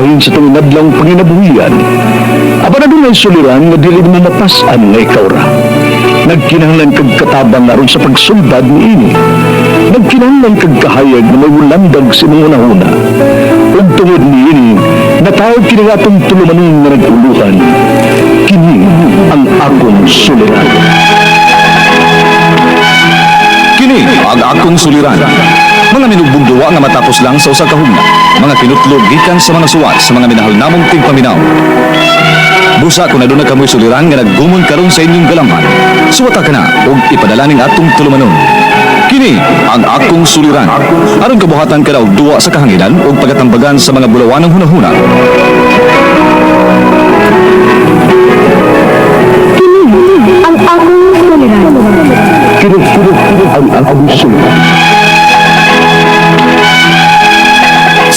bahin sa itong inadlang panginabuhian. Aba na doon ay suliran nga dili mo mapasan nga ikaw ra. Nagkinahanglan kag katabang aron sa pagsuldad ni ini. Nagkinahanglan kag kahayag na may wulandag sa mga unahuna. Ug tungod ni ini, natawag kini nga itong tulumanon nga naguluhan. Kini ang akong suliran. Kini ang akong suliran. Mga minugbong duwa nga matapos lang sa usa ka hugna. Mga kinutlog gikan sa mga suwat sa mga minahal namong tigpaminaw. Busa kung aduna kamoy suliran nga naggumon karon sa inyong galamhan. Suwata ka na ug ipadala ning atong tulumanon. Kini ang akong suliran. Aron kabuhatan ka og duwa sa kahanginan ug pagatambagan sa mga bulawanong hunahuna. Ang akong suliran. Kini ang akong suliran.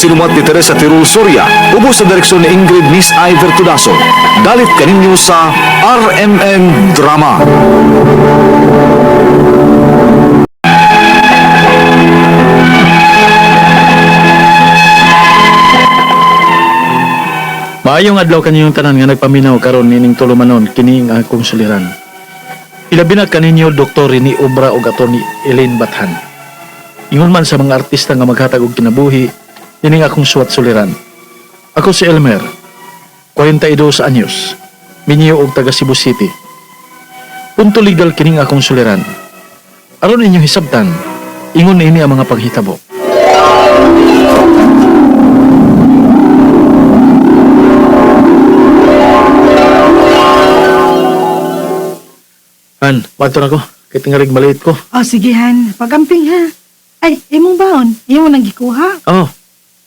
Sinumat ni Teresa Tirul Soria, ubos sa direksyon ni Ingrid Miss Iver Tudaso. Dalit kaninyo sa RMN Drama. Maayong adlaw kaninyong tanan nga nagpaminaw karon nining tulumanon kini ang akong suliran. Ilabi na kaninyo Dr. Rini Obra ug Atty. Elaine Bathan. Ingon man sa mga artista nga maghatag og kinabuhi nining akong suwat suliran. Ako si Elmer, 42 anyos, minyo og taga Cebu City. Punto legal kining akong suliran. Aron inyong hisabtan, ingon ini ang mga paghitabo. Han, wato na ko. Kaya tingalig maliit ko. Oh, sige, Han. Pagamping, ha? Ay, imong baon. Imo nang gikuha. Oh,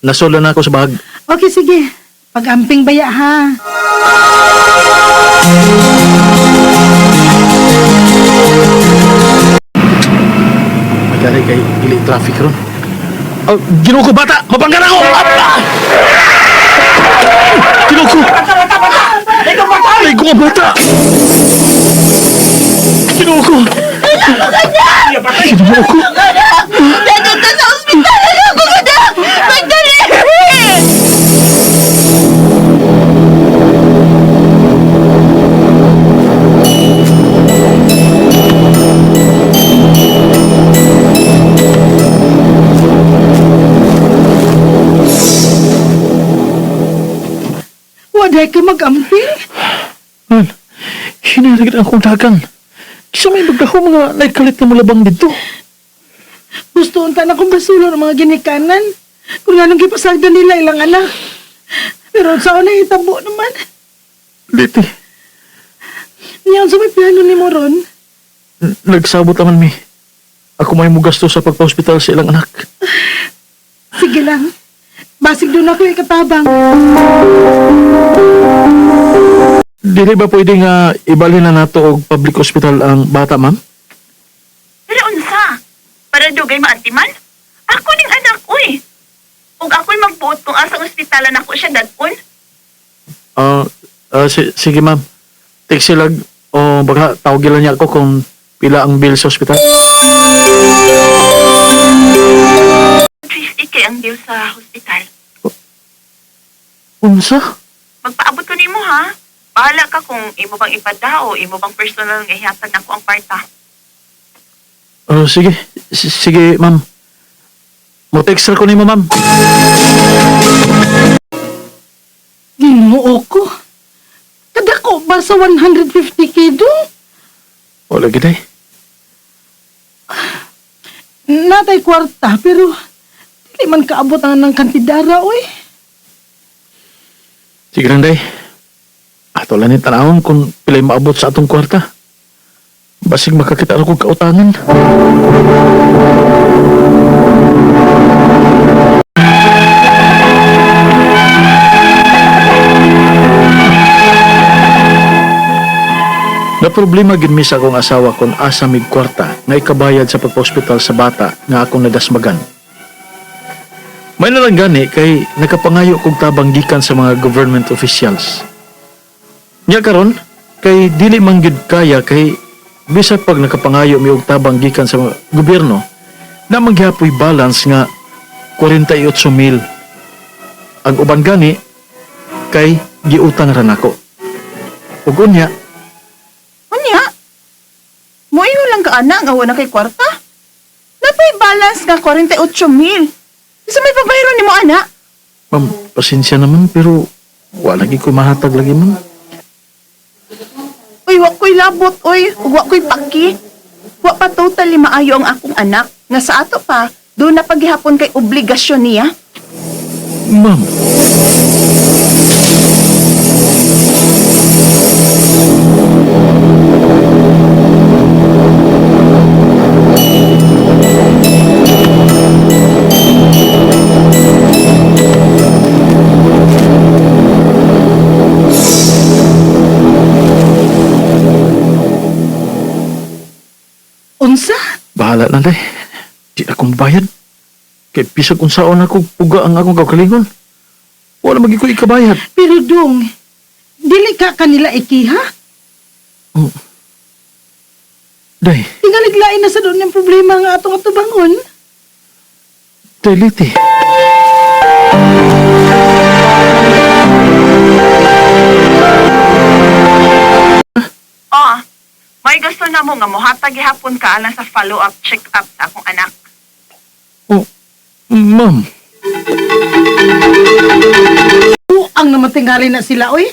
nasolo na ako sa bahag. Okay, sige. Pagamping baya, ha? Magkari kay dili traffic ron. Oh, ginuko bata! Mabanggan ako! Ah! Ginuko! Ay, ko bata! Ginuko! Ginuko! Nandito hinaragit akong dagang. Kisa may magdaho mga naikalit na malabang dito. Gusto unta na kong basulo ng mga ginikanan. Kung anong gipasagda nila ilang anak. Pero sa una hitabo naman. Dito. Niyan sa may piano ni mo ron. N- Nagsabot naman mi. Ako may mugasto sa pagpa-hospital sa ilang anak. Sige lang. Basig doon ako ikatabang. Dili ba pwede nga ibalhin na nato og public hospital ang bata, ma'am? Pero unsa? Para dugay maantiman? Ako ning anak, uy. Ug ako'y magbuot kung asang ospitalan ako siya dadpon. Ah, ah, si- sige, ma'am. Take silag o baka tawagin lang niya ako kung pila ang bill sa hospital. 50 kay ang bill sa hospital. Unsa? Magpaabot ko nimo ha. Bahala ka kung imo bang ipada o imo bang personal nga ihatag nako ang parta. Ah, sige. S- sige, ma'am. Mo-text ko nimo, ma'am. Ginuo ko. Kada ko ba sa 150 kilo? Wala giday. Natay kwarta, pero di man kaabot ang ng kantidara, oy. Sige lang, day. Ato lang ni tanawon kung pilay maabot sa atong kwarta. Basig makakita ako kautangan. Na problema gid mi sa akong asawa kung asa mig kwarta nga ikabayad sa pagpa-hospital sa bata nga akong nadasmagan. May nalang gani kay nakapangayo kog tabang gikan sa mga government officials. Nya karon kay dili man gid kaya kay bisag pag nakapangayo mi og tabang gikan sa gobyerno na maghiapoy balance nga 48,000. Ang uban gani kay giutang ra nako. Ug unya, Unya? Moingon lang ka ana nga wala kay kwarta. Napay balance nga 48 mil. Isa may pabayro ni mo ana. ma'am, pasensya naman pero wala lagi ko mahatag lagi man. Uy, wa ko'y labot, uy. Wa ko'y paki. Wa pa totally maayo ang akong anak. Nga sa ato pa, doon na paghihapon kay obligasyon niya. Ma'am, bahala na day. Di na akong bayad. Kay pisag unsaon ako puga ang akong kakalingon. Wala magi ko ikabayad. Pero dong, dili ka kanila ikiha? Day, Tingaliglain na sa doon yung problema nga atong atubangon. day liti. Oh, may gusto na mo nga mohatag gihapon ka alang sa follow-up check-up sa akong anak. Oh, ma'am. ang naman tingali na sila, oy.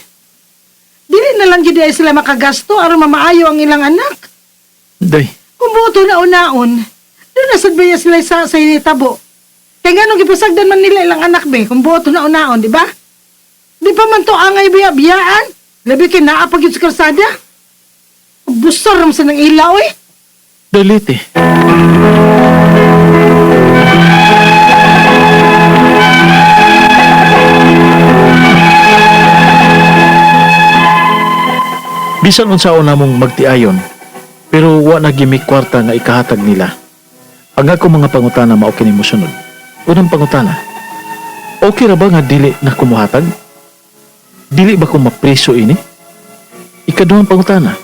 Dili na lang gid ay sila makagasto aron mamaayo ang ilang anak. Day, Kung buto na unaon, doon na sad baya sila sa sa initabo. Kaya nga nung ipasagdan man nila ilang anak be, kung buto na unaon, di ba? Di pa man to angay biya-biyaan. Labi kay naa pag yun sa kalsada. Busar naman sa ng ilaw, eh. day liti. Bisan unsaon namong magtiayon, pero wa na gimik kwarta nga ikahatag nila. Ang ako mga pangutana mao kini mo sunod. Unang pangutana. Okay ra ba nga dili na kumuhatag? Dili ba ko mapreso ini? Ikaduhang pangutana.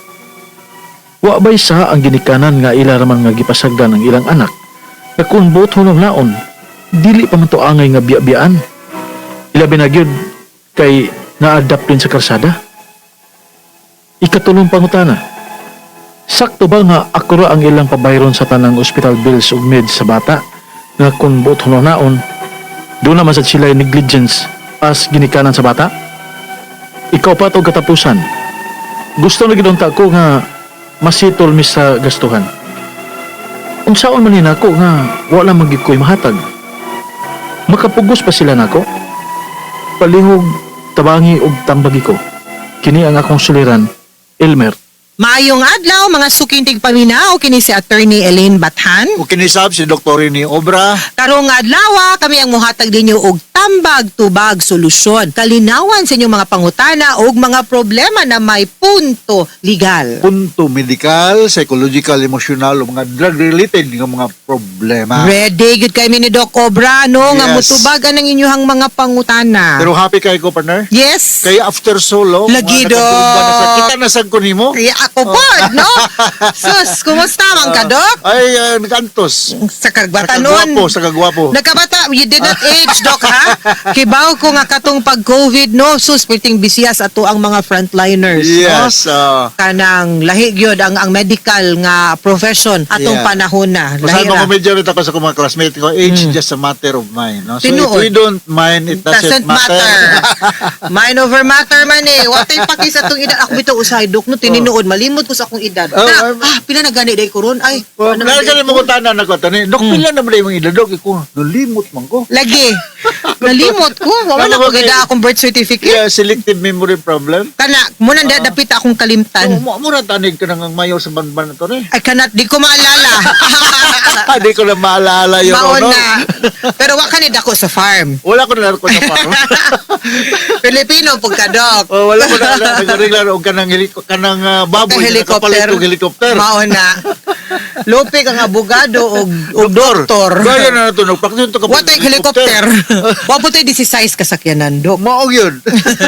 Wa ba'y sa ang ginikanan nga ila ramang nga gipasagdan ang ilang anak buot hulong naon, dili pa man to angay nga biya-biyaan. Ilabi na gyud kay na-adapt din sa karsada. Ikatulong pangutana. Sakto ba nga ako ra ang ilang pabayron sa tanang hospital bills ug meds sa bata nga kung buot hulong naon, doon naman sa sila negligence as ginikanan sa bata? Ikaw pa to katapusan. Gusto na gidunta ko nga masitol mi sa gastuhan. Unsaon man ni nako nga wala magid ko'y mahatag. Makapugos pa sila nako. Palihog tabangi og tambagi ko. Kini ang akong suliran, Elmer. Maayong adlaw mga sukintig paminaw kini si attorney Elaine Bathan. O kinisab si Dr. ni Obra. Karong adlaw kami ang muhatag ninyo og tambag tubag solusyon. Kalinawan sa inyong mga pangutana og mga problema na may punto legal. Punto medical, psychological, emotional o mga drug-related nga mga problema. Ready gud kay ni Doc Obra no nga Yes. mutubag ang inyong mga pangutana. Pero happy kay ko, partner? yes. Kaya after so long, Lagi, na Doc. kita na sa kunimo? Kaya ako po, no? Sus, kumusta man ka, Doc? Ay, uh, nagkantos. Sa Sa kagwata kagwapo, nun. sa kagwapo. Nagkabata, you did not age, Doc, ha? Kibaw ko nga katong pag-COVID, no? Sus, perting bisiyas ato ang mga frontliners, Yes. no? Uh, Kanang lahi gyud ang ang medical nga profession atong Yeah. panahon na. Basta Lahi ra. mga medyo rin ako sa mga classmates ko, age is just a matter of mind. No? So. Tinuod. if we don't mind, it doesn't, Doesn't matter. Mind over matter man eh. Wa tay paki sa tong edad. Ako bitaw usay dok no tininuod malimot ko sa akong edad. Oh, na, ah, pila na gani day kuron ay. Well, ano man Nalagyan day mo ko tanan ako. Dok, Hmm. pila na ba yung idadok? Iko, nalimot man ko. Lagi. Nalimot ko. Wa man ako ba kay- gida akong birth certificate. Kaya selective memory problem. Kana muna uh, dapit akong kalimtan. Mo mo ra tanig ka nang mayo sa banban na to ni. I cannot, di ko maalala. Hindi ko na maalala yung Maon na. Pero wa kanid ako sa farm. Wala ko na ko na farm. Filipino pug ka, Dok. oh, wala ko na nagareglar og kanang heliko kanang uh, baboy na Ka-helicopter. kapalit og helicopter. Maon na. Lopik ang abogado o, o doktor. Gaya na ito, nagpraktis ito kapag What ay helicopter? Wa po tayo 16 kasakyanan, Dok. Maog yun.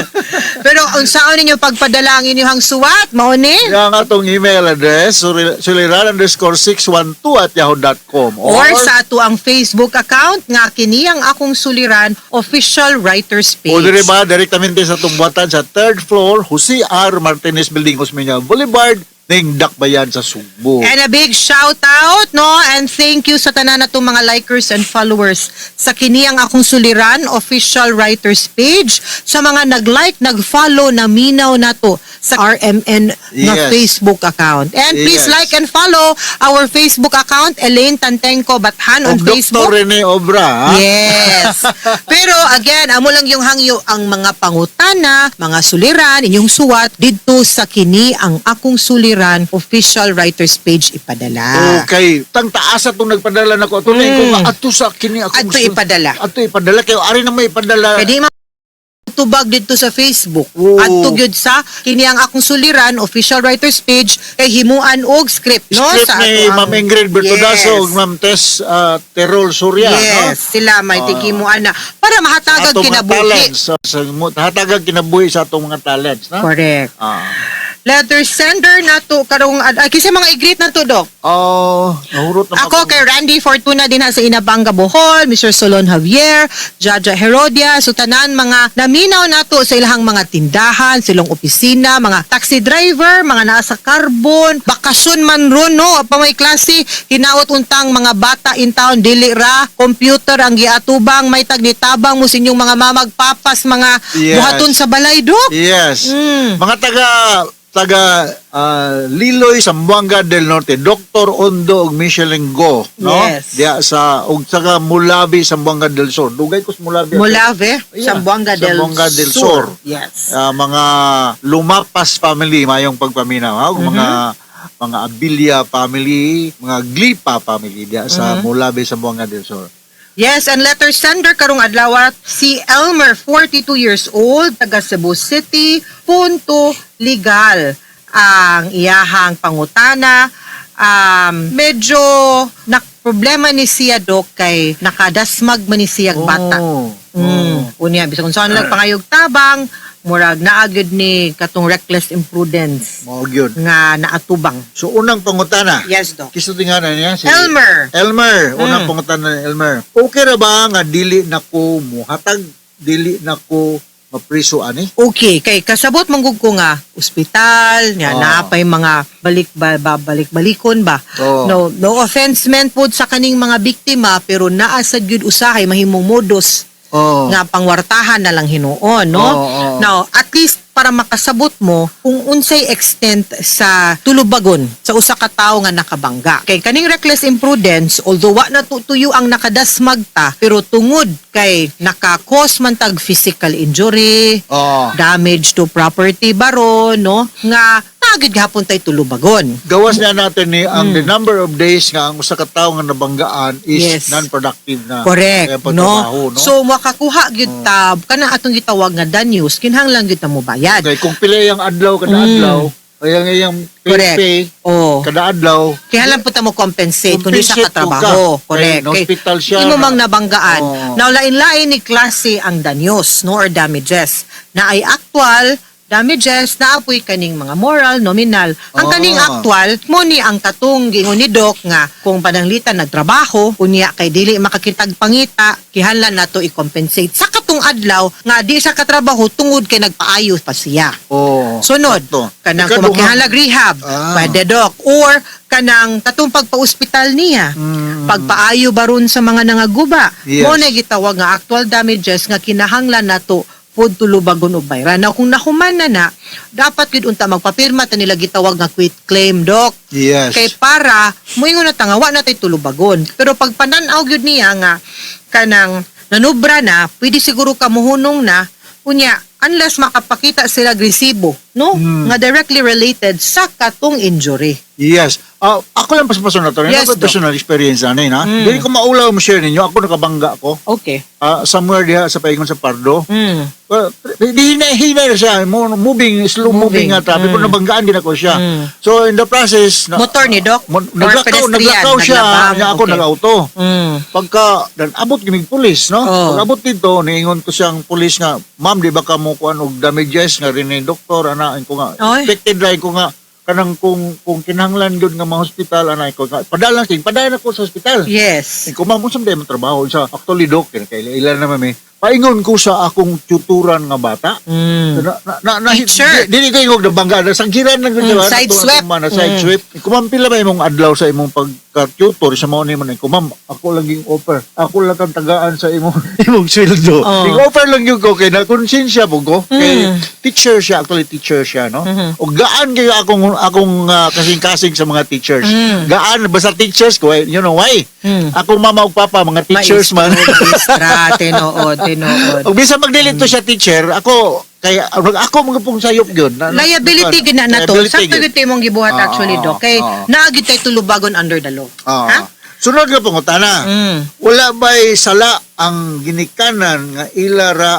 Pero ang saan ninyo pagpadalangin niyo hang suwat, mao ni? Yang atong email address, sul- suliran underscore 612 at yahoo.com. Or sa ato ang Facebook account nga kini ang akong suliran official writers page. O dire ba, direktamente sa tumbatan sa third floor, Jose R. Martinez Building, Osmeña Boulevard, ning Dakbayan sa Sugbo. And a big shout out, no? And thank you sa tanan na mga likers and followers sa kini ang akong suliran official writers page sa mga nag-like, nag-follow na minaw na to sa RMN na Yes. Facebook account. And please Yes. like and follow our Facebook account Elaine Tantenko Bathan on Facebook. Dr. Rene Obra, ha? Yes. Pero again, amo lang yung hangyo ang mga pangutana, mga suliran, inyong suwat dito sa kini ang akong suliran official writers page ipadala. Okay, tang taas atong nagpadala nako ato mm. ko ato sa kini ako Ato ipadala. Ato ipadala kayo ari na may ipadala. Pwede ma tubag dito sa Facebook. Oo. At tugyod sa kini ang akong suliran official writers page kay himuan og script no Script sa ni ang- Ma'am Ingrid Bertodaso Yes. ug Ma'am Tess uh, Terol Surya, Yes, sila may Ah. tikimuan na para no? mahatagag kinabuhi. Sa, sa, mo- hatagag kinabuhi sa atong mga talents, na? Correct. Ah. Letter sender na to karong ay kasi mga i-greet na to dok. Oh, nahurot na Ako kay Randy Fortuna din ha sa Inabanga Bohol, Mr. Solon Javier, Jaja Herodia, so tanan mga naminaw nato sa ilahang mga tindahan, silong opisina, mga taxi driver, mga nasa carbon, bakasyon man ron no, pa may klase, hinaot untang mga bata in town dili ra, computer ang giatubang, may tagnitabang mo sinyong mga mamagpapas, mga Yes. buhaton sa balay dok. Yes. Mm. Mga taga taga ah, Liloy Sambuanga del Norte, Dr. Ondo ug Michelin Go, no? Yes. Diya sa ug taga Mulabi Sambuanga del Sur. Dugay ko sa Mulabi. Molave, Yeah, Sambuanga del, Zamboanga del Sur. Sur. Yes. Ah, mga Lumapas family mayong pagpaminaw, ha? Ug mga mga Abilia family, mga Glipa family diya sa Mulabi Sambuanga del Sur. Yes, and letter sender karong adlaw si Elmer, 42 years old, taga Cebu City, punto legal ang iyahang pangutana. Um, medyo nak problema ni siya dok kay nakadasmag man ni siyang bata. Oh. Mm. Unya bisag kung saan lang pangayog tabang, murag naagid ni katong reckless imprudence Mao gyud. nga naatubang. So unang pangutana. Yes, dok. Kiso tinganan niya si Elmer. Elmer, unang Mm. pangutana ni Elmer. Okay ra ba nga dili nako muhatag dili nako mapriso ani? Okay, kay kasabot manggug ko nga ospital, nya Oo. napay mga balik ba, ba balik balikon ba. Oo. No no offense meant pod sa kaning mga biktima pero naa sad gyud usahay mahimong modus Oh. nga pangwartahan na lang hinuon, no? Oo, oo. Now, at least para makasabot mo kung unsay extent sa tulubagon sa usa ka tawo nga nakabangga. Kay kaning reckless imprudence, although wa na tu- tuyo ang nakadasmag ta, pero tungod kay naka-cause man tag physical injury, Oh. damage to property baron, no? Nga nagid gahapon tay tulubagon. Gawas na natin ni ang the number of days nga ang usa ka tawo nga nabanggaan is Hmm. Yes. non-productive na. Correct, kaya pagtrabaho, no? So makakuha gyud ta kana atong gitawag nga danyos kinahanglan gyud ta mo bayad. okay, kung pila yung adlaw kada Mm. adlaw, kaya nga yung pay, Correct. pay Oh. kada adlaw, Kaya lang po ta mo compensate kung di siya Compensate katrabaho. po ka. Correct. Kay hospital siya Imo na- mang nabanggaan. Oo. Now, lain-lain ni klase ang danyos no, or damages na ay actual damages na apoy kaning mga moral, nominal. Ang Oo. kaning actual, mo ni ang katong gingon ni Doc nga kung pananglitan nagtrabaho, unya kay dili makakitag pangita, kihanlan nato i-compensate sa katong adlaw nga di sa katrabaho tungod kay nagpaayo pa siya. oh. Sunod, Sakto. kanang kumakihalag rehab, Ah. pwede doc. Or kanang katong pagpa-ospital niya, Mm. pagpaayo baron sa mga nangaguba. Yes. Mo na gitawag nga actual damages nga kinahanglan nato pod tulubagon og bayran. Now kung nahuman na na, dapat gid unta magpapirma ta nila gitawag nga quit claim doc. Yes. Kay para moingon na tangawa na tay tulubagon. Pero pag pananaw gyud niya nga kanang nanubra na, pwede siguro ka muhunong na unya unless makapakita sila agresibo, no? Hmm. Nga directly related sa katong injury. Yes. Ah, ako lang paspaso na to. Yes, Yes, Doc. personal experience na na. Mm. Dili ko maulaw mo share ninyo. Ako nakabangga ako. Okay. Ah, somewhere diha sa paingon sa Pardo. Mm. Uh, di hinay hinay na siya mo moving slow moving, Moving. nga Mm. pero nabanggaan din ako siya Mm. so in the process na, Motor ni Doc? mo, Or naglakaw pedestrian? naglakaw siya Naglabang? nga ako Okay. nag-auto Mm. pagka dan abot kimig pulis no Oh. pag abot dito niingon ko siyang pulis nga ma'am di ba ka mo kuan og damages nga rin ni doktor ana ko nga Oy. expected ra ko nga kanang kung kung kinahanglan gyud nga mga hospital ana ko nga padala sing padala ko sa hospital. Yes. Eh, kung mamusam tayo trabaho sa actually doc, kaya ilan naman may, paingon ko sa akong tuturan nga bata. Mm. Na, na, na, na, Teacher. Dili ko yung nabangga. Nasangkiran lang ko Mm, diba? side sweep. man na side Mm. sweep. Kumampila ba imong adlaw sa imong pagka-tutor sa mga mo ko, ma'am, ako lang yung offer. Ako lang ang tagaan sa imong imong sweldo. Oh. Yung offer lang yung ko, kay na konsensya po ko. Kay Mm. teacher siya, actually teacher siya, no? Mhm. O gaan kayo akong, akong ah, kasing-kasing sa mga teachers. Mm. Gaan, basta teachers ko, eh, you know why? Mm. Akong mama ug papa, mga teachers man. Maestra, tinood, tinood. Ug bisa magdilito siya teacher, ako kaya ako mga pong sayop gyud. Na- Liability gid na nato. Gyud. gid mong gibuhat Ah, actually, ah, Doc. Kay ah. naagid tay tulubagon under the law. Ah. Ha? Sunod nga pangutana. Mm. Wala ba'y sala ang ginikanan nga ila ra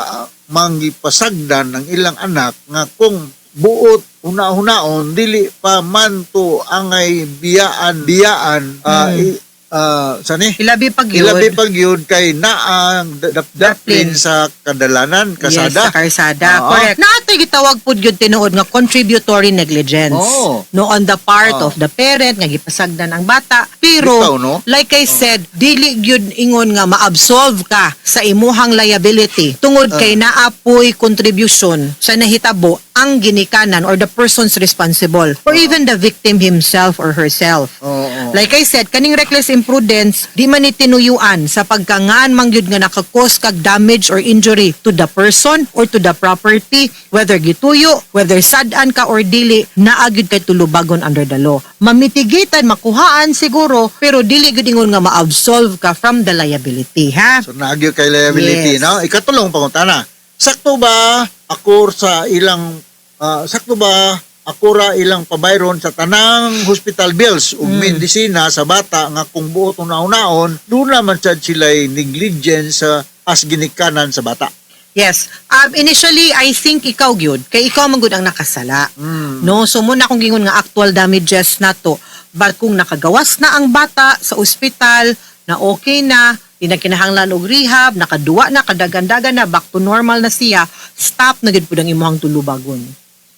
manggipasagdan ang ilang anak nga kung buot una-hunaon dili pa man to angay biyaan biyaan ah, Mm. i- ah, sani Ilabi pag yun. ilabi pag yun kay naang daplin Daplin. sa kadalanan Yes, kasada sa karsada. Oo. Correct. Naatoy gitawag pud gyud tinuod nga contributory negligence. Oo. No on the part Oo. of the parent nga gipasagdan ang bata. Bitaw, Pero no? like I said, dili gyud ingon nga ma-absolve ka sa imuhang liability tungod Ah. kay naapoy contribution sa nahitabo ang ginikanan or the persons responsible or even the victim himself or herself. Oo. Like I said, kaning reckless imprudence, di man itinuyuan sa pagkangan mangyud nga nakakos kag damage or injury to the person or to the property, whether gituyo, whether sad-an ka or dili, naagid kay tulubagon under the law. Mamitigitan, makuhaan siguro, pero dili gud ingon nga ma-absolve ka from the liability, ha? So nagyo kay liability, Yes. no? Ikatulong pangutana. Sakto ba ako sa ilang ah, sakto ba ako ra ilang pabayron sa tanang hospital bills ug medisina sa bata nga kung buot una-unaon, doon naman sad sila negligence sa as ginikanan sa bata. Yes. Um, initially, I think ikaw gyud kay ikaw man gud ang nakasala. Mm. No, so muna kung gingon nga actual damages na to. But kung nakagawas na ang bata sa ospital, na okay na, di na kinahanglan og rehab, nakaduwa na, kadagandagan na, back to normal na siya, stop na gid pud ang imong tulubagon.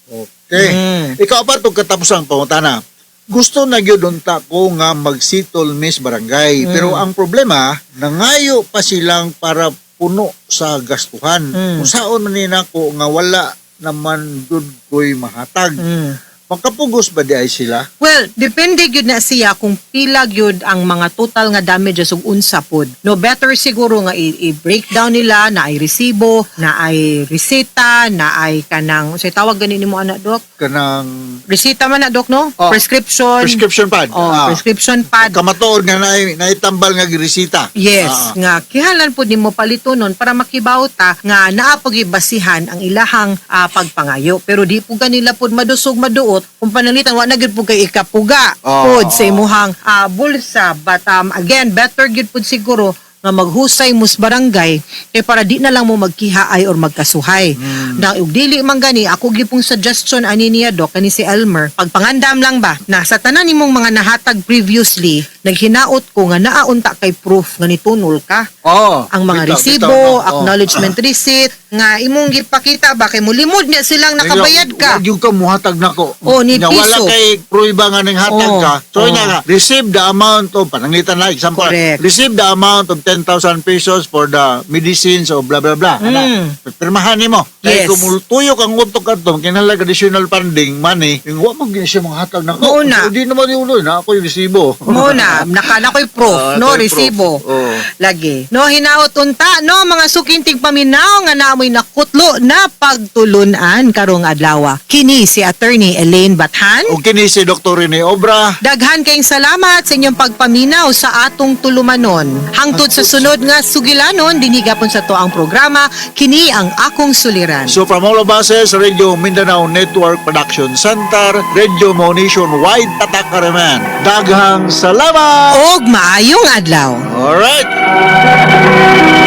Okay. Mm. Ikaw pa itong katapusang pangutana. Gusto na gyud unta ko nga magsitol miss barangay. Mm. Pero ang problema, nangayo pa silang para puno sa gastuhan. Mm. Kung saon man nina ko nga wala naman gud ko'y mahatag. Mm. Magkapugos ba di ay sila? Well, depende gyud na siya kung pila gyud ang mga total nga damages ug unsa pod. No better siguro nga i-breakdown nila na ay resibo, na ay reseta, na ay kanang say tawag ganin nimo ana dok. Kanang Reseta man na dok no? Oh, prescription. prescription pad. Oh, Ah. prescription pad. Kamatuod nga na naitambal nga giresita. Yes, Ah. nga kihalan po nimo palitonon para makibawta nga naa basihan ang ilahang ah, pagpangayo. Pero di po ganila pod madusog maduot kung panalitan wa na gyud po kay ikapuga Oh. pod sa imuhang ah, bulsa. But um, again, better gyud pod siguro nga maghusay mus barangay kay para di na lang mo magkihaay or magkasuhay. Na ug dili man gani ako gipong suggestion ani niya doc kani si Elmer pagpangandam lang ba na sa tanan nimong mga nahatag previously naghinaot ko nga naaunta kay proof nga nitunol ka Oh, ang mga bitaw, resibo, bitaw? Oh. acknowledgement receipt nga imong gipakita ba kay mulimod niya silang nakabayad ka. Yung ka muhatag nako. Oh, ni Nga wala piso. kay pruiba nga ning hatag Oh, ka. So oh. ina nga, receive the amount of pananglitan na example. Correct. Receive the amount of 10,000 pesos for the medicines o blah blah blah. Mm. Ana, pirmahan nimo. Kay Yes. kung multuyo kang utok adto, kinahanglan additional funding money, yung wa mo gyud siya mga hatag nako. Mao na. Di naman yung ulo na ako yung resibo. Mo na. na naka na ko'y proof Ah, no ko'y proof. resibo. Oo. Lagi. No hinaot unta no mga sukintig paminaw nga naamoy nakutlo na pagtulunan karong adlaw. Kini si attorney Elaine Bathan. O kini si Dr. Rene Obra. Daghan kayong salamat sa inyong pagpaminaw sa atong tulumanon. Hangtod sa sunod nga sugilanon, dinigapon sa to ang programa, kini ang akong suliran. So from all of us, Radio Mindanao Network Production Center, Radio Mo Nationwide Tatak Karaman. Daghang salamat! Og maayong adlaw. Alright!